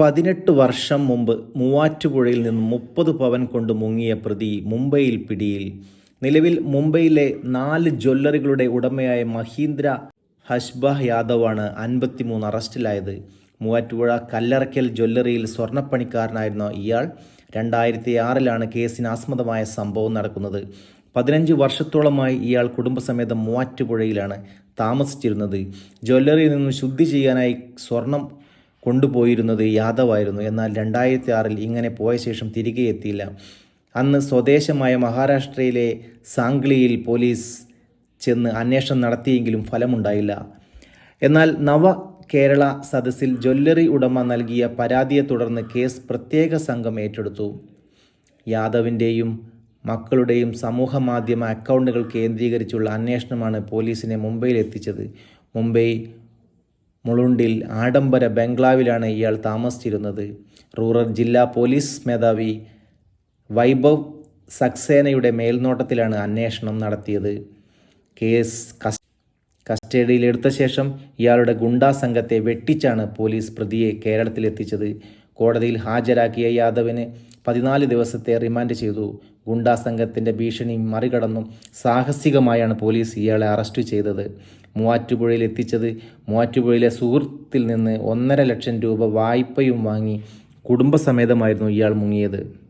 പതിനെട്ട് വർഷം മുമ്പ് മൂവാറ്റുപുഴയിൽ നിന്ന് മുപ്പത് പവൻ കൊണ്ട് മുങ്ങിയ പ്രതി മുംബൈയിൽ പിടിയിൽ. നിലവിൽ മുംബൈയിലെ നാല് ജ്വല്ലറികളുടെ ഉടമയായ മഹീന്ദ്ര ഹഷ്ബാഹ് യാദവാണ് അൻപത്തിമൂന്ന് അറസ്റ്റിലായത്. മൂവാറ്റുപുഴ കല്ലറയ്ക്കൽ ജ്വല്ലറിയിൽ സ്വർണപ്പണിക്കാരനായിരുന്ന ഇയാൾ രണ്ടായിരത്തി ആറിലാണ് കേസിന് ആസ്പദമായ സംഭവം നടക്കുന്നത്. പതിനഞ്ച് വർഷത്തോളമായി ഇയാൾ കുടുംബസമേതം മൂവാറ്റുപുഴയിലാണ് താമസിച്ചിരുന്നത്. ജ്വല്ലറിയിൽ നിന്നും ശുദ്ധി ചെയ്യാനായി സ്വർണം കൊണ്ടുപോയിരുന്നത് യാദവായിരുന്നു. എന്നാൽ രണ്ടായിരത്തി ആറിൽ ഇങ്ങനെ പോയ ശേഷം തിരികെ എത്തിയില്ല. അന്ന് സ്വദേശമായ മഹാരാഷ്ട്രയിലെ സാംഗ്ലിയിൽ പോലീസ് ചെന്ന് അന്വേഷണം നടത്തിയെങ്കിലും ഫലമുണ്ടായില്ല. എന്നാൽ നവ കേരള സദസ്സിൽ ജ്വല്ലറി ഉടമ നൽകിയ പരാതിയെ തുടർന്ന് കേസ് പ്രത്യേക സംഘം ഏറ്റെടുത്തു. യാദവിന്റെയും മക്കളുടെയും സമൂഹ മാധ്യമ അക്കൗണ്ടുകൾ കേന്ദ്രീകരിച്ചുള്ള അന്വേഷണമാണ് പോലീസിനെ മുംബൈയിൽ എത്തിച്ചത് മുംബൈ മുളുണ്ടിൽ ആഡംബര ബംഗ്ലാവിലാണ് ഇയാൾ താമസിച്ചിരുന്നത്. റൂറൽ ജില്ലാ പോലീസ് മേധാവി വൈഭവ് സക്സേനയുടെ മേൽനോട്ടത്തിലാണ് അന്വേഷണം നടത്തിയത്. കേസ് കസ് കസ്റ്റഡിയിലെടുത്ത ശേഷം ഇയാളുടെ ഗുണ്ടാ സംഘത്തെ വെട്ടിച്ചാണ് പോലീസ് പ്രതിയെ കേരളത്തിലെത്തിച്ചത്. കോടതിയിൽ ഹാജരാക്കിയ യാദവിന് പതിനാല് ദിവസത്തെ റിമാൻഡ് ചെയ്തു. ഗുണ്ടാ സംഘത്തിന്റെ ഭീഷണി മറികടന്നും സാഹസികമായാണ് പോലീസ് ഇയാളെ അറസ്റ്റ് ചെയ്തത്. മൂവാറ്റുപുഴയിൽ എത്തിച്ചത് മൂവാറ്റുപുഴയിലെ സുഹൃത്തിൽ നിന്ന് ഒന്നര ലക്ഷം രൂപ വായ്പയും വാങ്ങി കുടുംബസമേതമായിരുന്നു ഇയാൾ മുങ്ങിയത്.